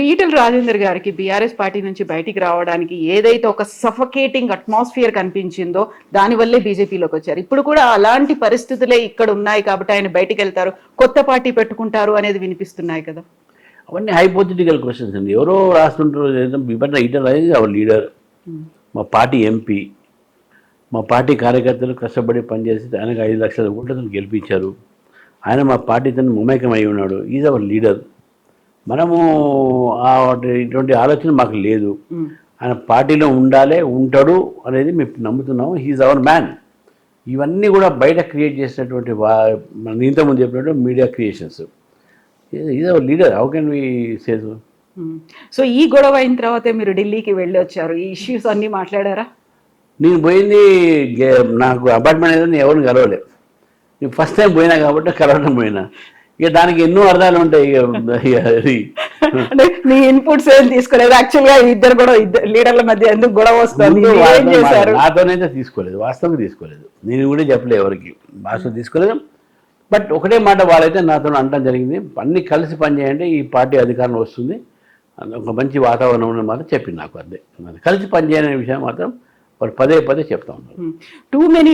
ఇప్పుడు ఈటల రాజేందర్ గారికి BRS party నుంచి బయటికి రావడానికి ఏదైతే ఒక సఫకేటింగ్ అట్మాస్ఫియర్ కనిపించిందో దానివల్లే బీజేపీలోకి వచ్చారు. ఇప్పుడు కూడా అలాంటి పరిస్థితులే ఇక్కడ ఉన్నాయి కాబట్టి ఆయన బయటికి వెళ్తారు కొత్త పార్టీ పెట్టుకుంటారు అనేది వినిపిస్తున్నాయి కదా. అవన్నీ హైపోథెటికల్ క్వశ్చన్స్ అండి. ఎవరో రాస్తుంటారు ఈటల రాజేందర్ అవర్ లీడర్. మా పార్టీ ఎంపీ మా పార్టీ కార్యకర్తలు కష్టపడి పనిచేసి ఆయనకు ఐదు లక్షల ఓట్లతో గెలిపించారు. ఆయన మా పార్టీతో మమేకం అయి ఉన్నాడు ఈజ్ అవర్ లీడర్ మనము ఇటువంటి ఆలోచన మాకు లేదు. ఆయన పార్టీలో ఉండాలి ఉంటాడు అనేది మేము నమ్ముతున్నాము. హీఈస్ అవర్ మ్యాన్ ఇవన్నీ కూడా బయట క్రియేట్ చేసినటువంటి వా మన ఇంతకుముందు చెప్పినట్టు media creations is our leader how can we sage. So ఈ గొడవ అయిన తర్వాతే మీరు ఢిల్లీకి వెళ్ళి వచ్చారు. ఈ ఇష్యూస్ అన్ని మాట్లాడారా? నేను పోయింది నాకు అపార్ట్మెంట్ ఏదో నేను ఎవరిని కలవలేదు నేను ఫస్ట్ టైం పోయినా కాబట్టి కలవడం పోయినా. ఇక దానికి ఎన్నో అర్థాలు ఉంటాయి అంటే మీ ఇన్పుట్స్ ఏం తీసుకోలేదు. యాక్చువల్గా ఇద్దరు కూడా ఇద్దరు లీడర్ల మధ్య ఎందుకు గొడవ వస్తుంది? వాస్తవం నాతోనైతే తీసుకోలేదు. వాస్తవంగా తీసుకోలేదు. నేను కూడా చెప్పలేదు ఎవరికి. వాస్తవం తీసుకోలేదు. బట్ ఒకటే మాట వాళ్ళైతే నాతో అనడం జరిగింది. అన్ని కలిసి పనిచేయండి ఈ పార్టీ అధికారం వస్తుంది. ఒక మంచి వాతావరణం మాట చెప్పింది నాకు అదే కలిసి పనిచేయని విషయం మాత్రం వాళ్ళు పదే పదే చెప్తా ఉన్నారు. Too many